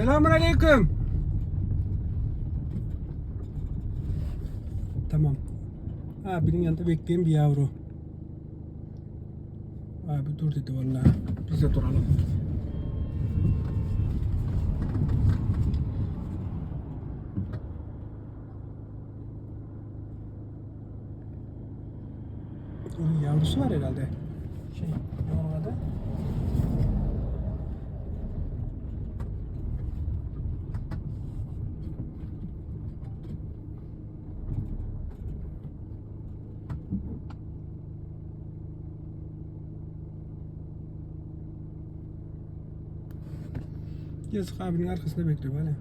Selamun aleyküm. Tamam. Abinin yanında bekleyen bir yavru. Abi dur dedi vallahi. Biz de duralım. Onun yavrusu var herhalde. Şey, ne onun adı? Yazık abinin arkasında bekliyor böyle.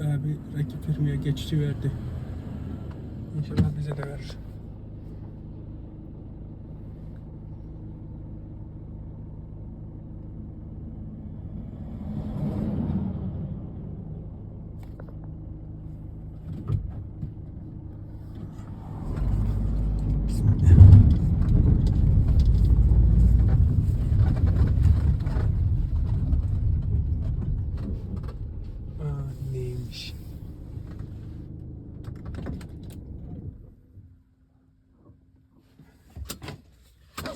Abi, rakip firmaya geçici verdi. İnşallah bize de verir. Bismillah. Aa, neymiş?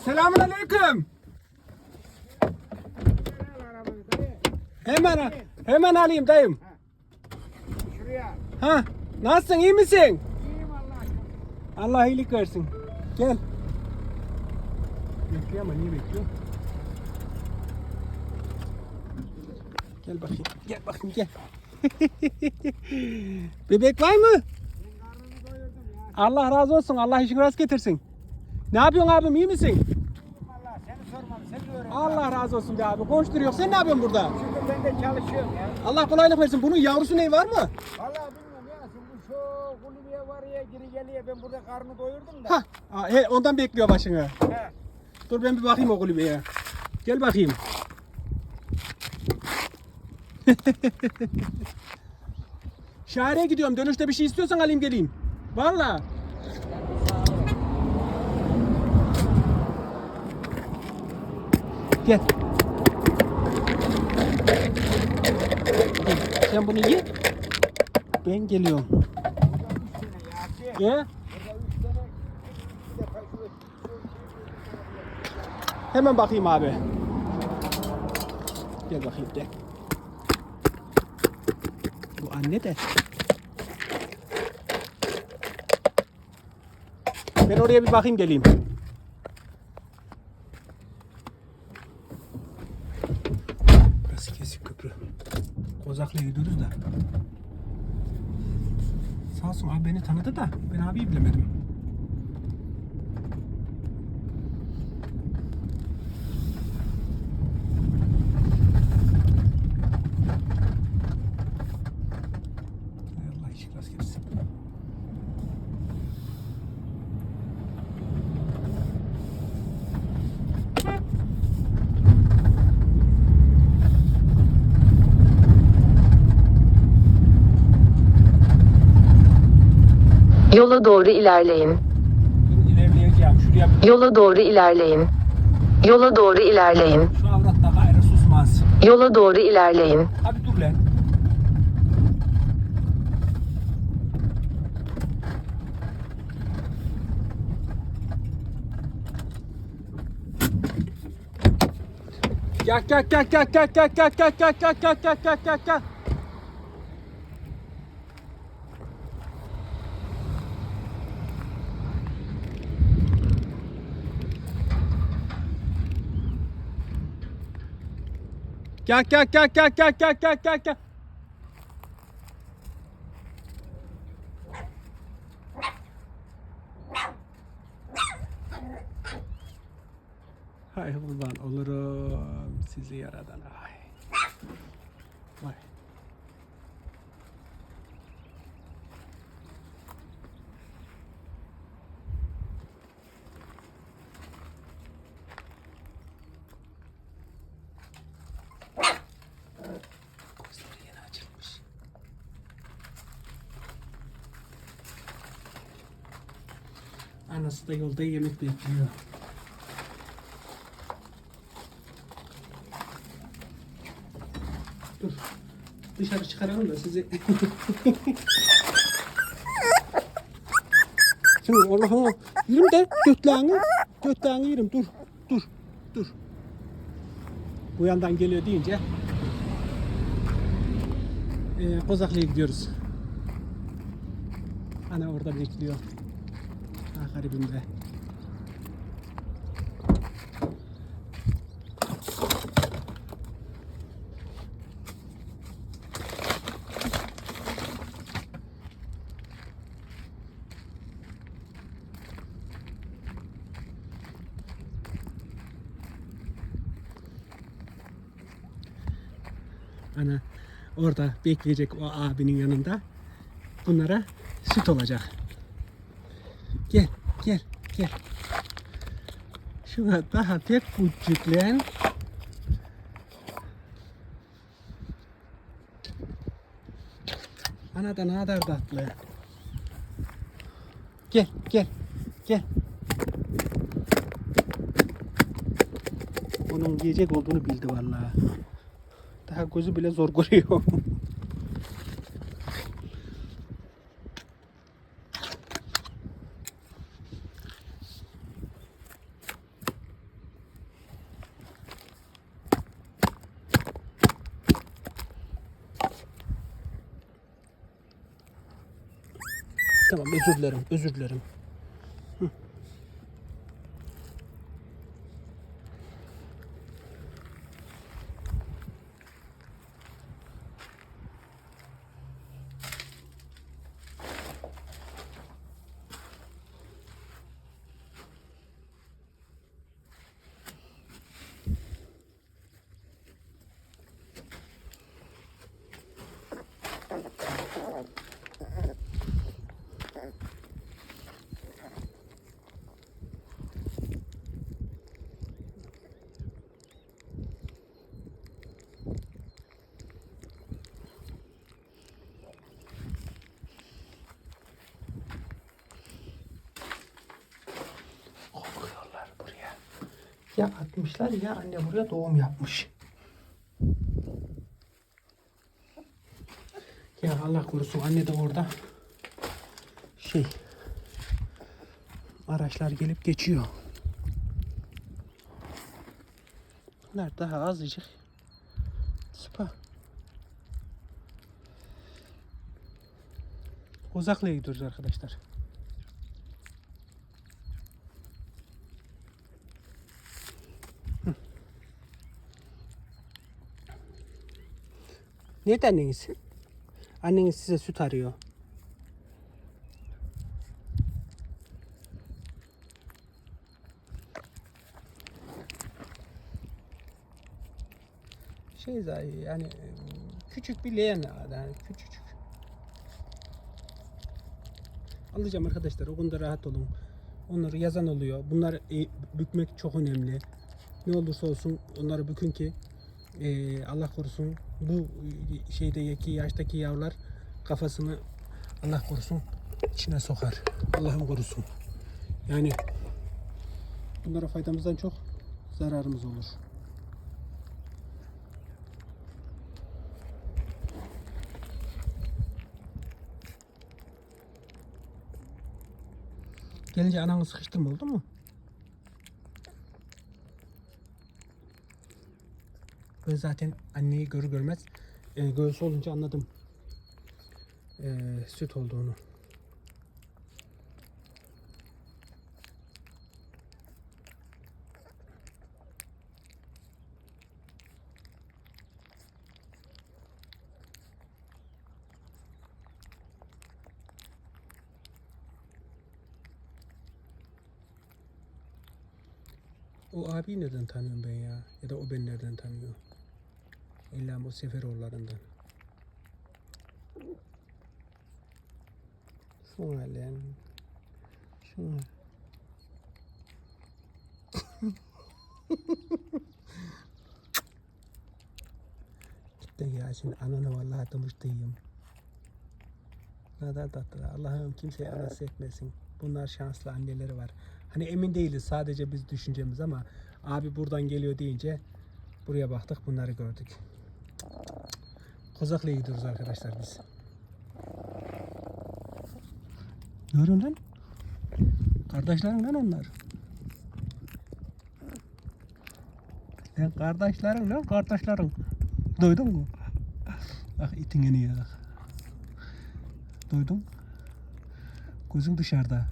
Selamun aleyküm. Hemen hemen alayım dayım. Şuraya. Ha, nasılsın iyi misin? İyiyim Allah. Allah iyilik versin. Gel. Bekliyor ama niye bekliyor? Gel bakayım. Gel bakayım gel. Bebek var mı? Allah razı olsun. Allah işini rast getirsin. Ne yapıyorsun abim iyi misin? Allah. Seni sormam. Seni öğrendim. Allah razı olsun be abi. Koşturuyor. Sen ne yapıyorsun burada? Çünkü ben de çalışıyorum ya. Allah kolaylık versin. Bunun yavrusu ne var mı? Vallahi bilmiyorum ya. Şimdi şu kulübeye var ya geri geliyor. Ben burada karnını doyurdum da. Ha, he, ondan bekliyor başını. He. Dur ben bir bakayım o kulübeye. Gel bakayım. Şahire'ye gidiyorum. Dönüşte bir şey istiyorsan alayım geleyim. Valla. Gel. Sen bunu ye. Ben geliyorum. Ya. Burada üç tane. Bir defa şu- Hemen bakayım abi. Gel bakayım gel. Bu anne de. Ben oraya bir bakayım geleyim. Burası kesik köprü. Kozaklı'ya gidiyoruz da. Sağ olsun abi beni tanıdı da ben abiyi bilemedim. Hay Allah işi rast gelsin. Yola doğru ilerleyin. Ben ilerleyeceğim. Şuraya bir Yola doğru ilerleyin. Yola doğru ilerleyin. şu avratta gayrı susmaz. Yola doğru ilerleyin. Abi dur lan. Gel gel gel gel gel gel gel gel gel gel gel gel gel gel gel. Gel gel gel gel gel gel gel gel. Hay kurban olurum sizi yaradan ay. Vay. Anası da yolda yemek bekliyor. Dur. Dışarı çıkaralım da sizi... Şimdi Allah'ım yürüm de götlerini, götlerini yürüm. Dur, dur, dur. Bu yandan geliyor deyince e, Kozaklı'ya gidiyoruz. Ana orada bekliyor. Ha garibimde. Ana orada bekleyecek o abinin yanında. Bunlara süt olacak. Gel, gel, gel. Şuna daha pek küçüklen. Ana da ne kadar tatlı. Gel, gel, gel. Onun yiyecek olduğunu bildi vallahi. Daha gözü bile zor görüyor. tamam özür dilerim, özür dilerim. Ya atmışlar ya anne buraya doğum yapmış. Ya Allah korusun anne de orada şey araçlar gelip geçiyor. Bunlar daha azıcık sıpa. Kozaklı'ya gidiyoruz arkadaşlar. Nerede anneniz? Anneniz size süt arıyor. Şey zaten yani küçük bir leğen yani küçücük. Alacağım arkadaşlar o konuda rahat olun. Onları yazan oluyor. Bunlar e, bükmek çok önemli. Ne olursa olsun onları bükün ki e, Allah korusun bu şeydeki yaştaki yavrular kafasını Allah korusun içine sokar. Allah'ım korusun. Yani bunlara faydamızdan çok zararımız olur. Gelince ananı sıkıştırma oldu mu? Ben zaten anneyi görür görmez e, göğsü olunca anladım e, süt olduğunu. O abi nereden tanıyorum ben ya? Ya da o beni nereden tanıyor? İlla o Seferoğullarından. Şuna lan. Şuna. Cidden ya şimdi ananı vallahi tımıştıyım. Ne kadar tatlı. Allah'ım kimseye anası etmesin. Bunlar şanslı anneleri var. Hani emin değiliz sadece biz düşüncemiz ama abi buradan geliyor deyince buraya baktık bunları gördük. Kozaklı'ya gidiyoruz arkadaşlar biz. Arıyorsun lan? Kardeşlerin lan onlar. Lan kardeşlerin lan kardeşlerin. Duydun mu? Ah itin ya. Duydun? Gözün dışarıda.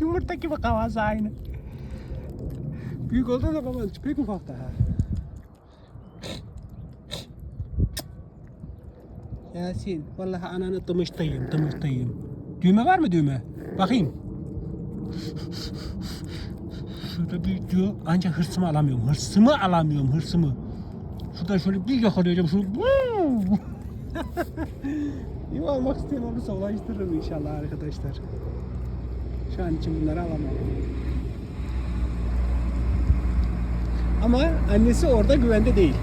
Yumurta gibi kafası aynı. Büyük oldu da kafası pek ufak daha. Yasin, vallahi ananı dımıştayım, dımıştayım. Düğme var mı düğme? Bakayım. Şurada bir diyor, ancak hırsımı alamıyorum. Hırsımı alamıyorum, hırsımı. Şurada şöyle bir yakalayacağım, şunu. İyi almak isteyen olursa ulaştırırım inşallah arkadaşlar. Şu an için bunları alamam. Ama annesi orada güvende değil.